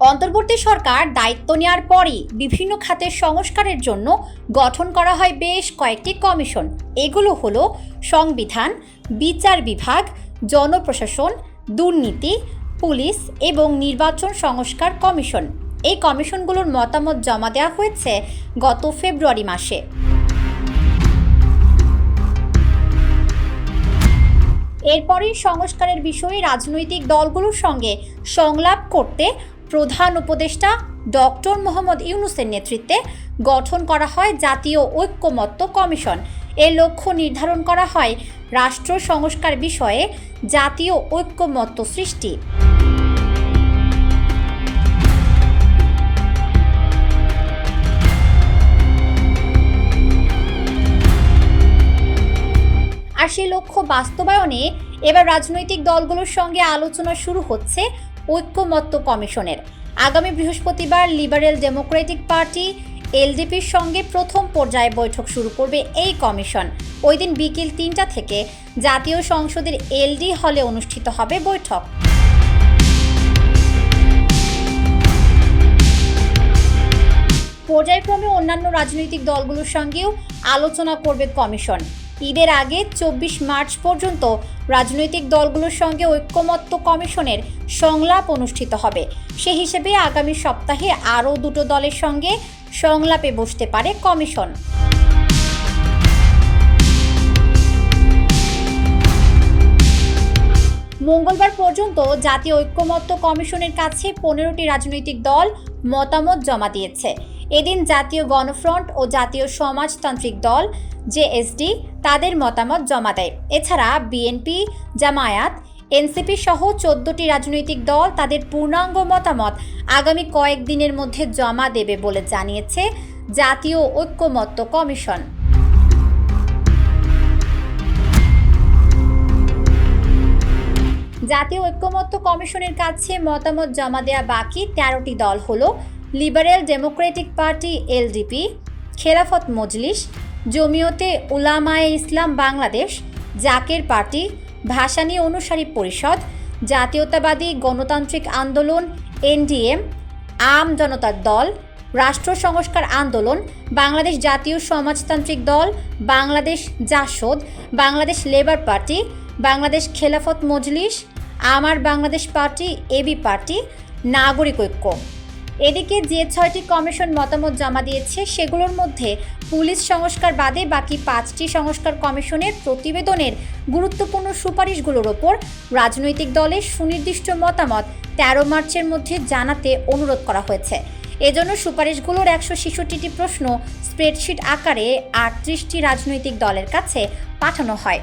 অন্তর্বর্তী সরকার দায়িত্ব নেওয়ার পরই বিভিন্ন খাতের সংস্কারের জন্য গঠন করা হয় বেশ কয়েকটি কমিশন। এগুলো হলো সংবিধান, বিচার বিভাগ, জনপ্রশাসন, দুর্নীতি, পুলিশ এবং নির্বাচন সংস্কার কমিশন। এই কমিশনগুলোর মতামত জমা দেওয়া হয়েছে গত ফেব্রুয়ারি মাসে। এরপরই সংস্কারের বিষয়ে রাজনৈতিক দলগুলোর সঙ্গে সংলাপ করতে প্রধান উপদেষ্টা ডক্টর মোহাম্মদ ইউনুসের নেতৃত্বে গঠন করা হয় জাতীয় ঐক্যমত্য কমিশন। এর লক্ষ্য নির্ধারণ করা হয় রাষ্ট্র সংস্কার বিষয়ে জাতীয় ঐক্যমত্য সৃষ্টি। আর সেই লক্ষ্য বাস্তবায়নে এবার রাজনৈতিক দলগুলোর সঙ্গে আলোচনা শুরু হচ্ছে ঐক্যমত্য কমিশনের। আগামী বৃহস্পতিবার লিবারেল ডেমোক্রেটিক পার্টি, এলডিপির সঙ্গে প্রথম পর্যায়ে বৈঠক শুরু করবে এই কমিশন। ওই দিন বিকেল তিনটা থেকে জাতীয় সংসদের এলডি হলে অনুষ্ঠিত হবে বৈঠক। পর্যায়ক্রমে অন্যান্য রাজনৈতিক দলগুলোর সঙ্গেও আলোচনা করবে কমিশন। ঈদের আগে চব্বিশ মার্চ পর্যন্ত রাজনৈতিক দলগুলোর সঙ্গে ঐক্যমত্য কমিশনের সংলাপ অনুষ্ঠিত হবে। সে হিসেবে আগামী সপ্তাহে আরও দুটো দলের সঙ্গে সংলাপে বসতে পারে কমিশন। মঙ্গলবার পর্যন্ত জাতীয় ঐক্যমত্য কমিশনের কাছে পনেরোটি রাজনৈতিক দল মতামত জমা দিয়েছে। এদিন জাতীয় গণফ্রন্ট ও জাতীয় সমাজতান্ত্রিক দল জেএসডি তাদের মতামত জমা দেয়। এছাড়া বিএনপি জামায়াত এনসিপি সহ চোদ্দটি রাজনৈতিক দল তাদের পূর্ণাঙ্গ মতামত আগামী কয়েকদিনের মধ্যে জমা দেবে বলে জানিয়েছে জাতীয় ঐক্যমত্য কমিশন। জাতীয় ঐক্যমত্য কমিশনের কাছে মতামত জমা দেওয়া বাকি তেরোটি দল হল liberal Democratic party, LDP, Khelafat Majlis, Jamiat Ulama Islam Bangladesh, Zaker party, Bhasani অনুসারী পরিষদ, জাতীয়তাবাদী গণতান্ত্রিক আন্দোলন, এনডিএম, আম জনতার দল, রাষ্ট্র সংস্কার আন্দোলন, বাংলাদেশ জাতীয় সমাজতান্ত্রিক দল, বাংলাদেশ জাসদ, বাংলাদেশ লেবার পার্টি, বাংলাদেশ খেলাফত মজলিস আমার বাংলাদেশ পার্টি, এবি পার্টি, নাগরিক ঐক্য। এদিকে যে ছয়টি কমিশন মতামত জমা দিয়েছে, সেগুলোর মধ্যে পুলিশ সংস্কার বাদে বাকি পাঁচটি সংস্কার কমিশনের প্রতিবেদনের গুরুত্বপূর্ণ সুপারিশগুলোর ওপর রাজনৈতিক দলের সুনির্দিষ্ট মতামত তেরো মার্চের মধ্যে জানাতে অনুরোধ করা হয়েছে। এজন্য সুপারিশগুলোর একশো ছেষট্টিটি প্রশ্ন স্প্রেডশিট আকারে আটত্রিশটি রাজনৈতিক দলের কাছে পাঠানো হয়।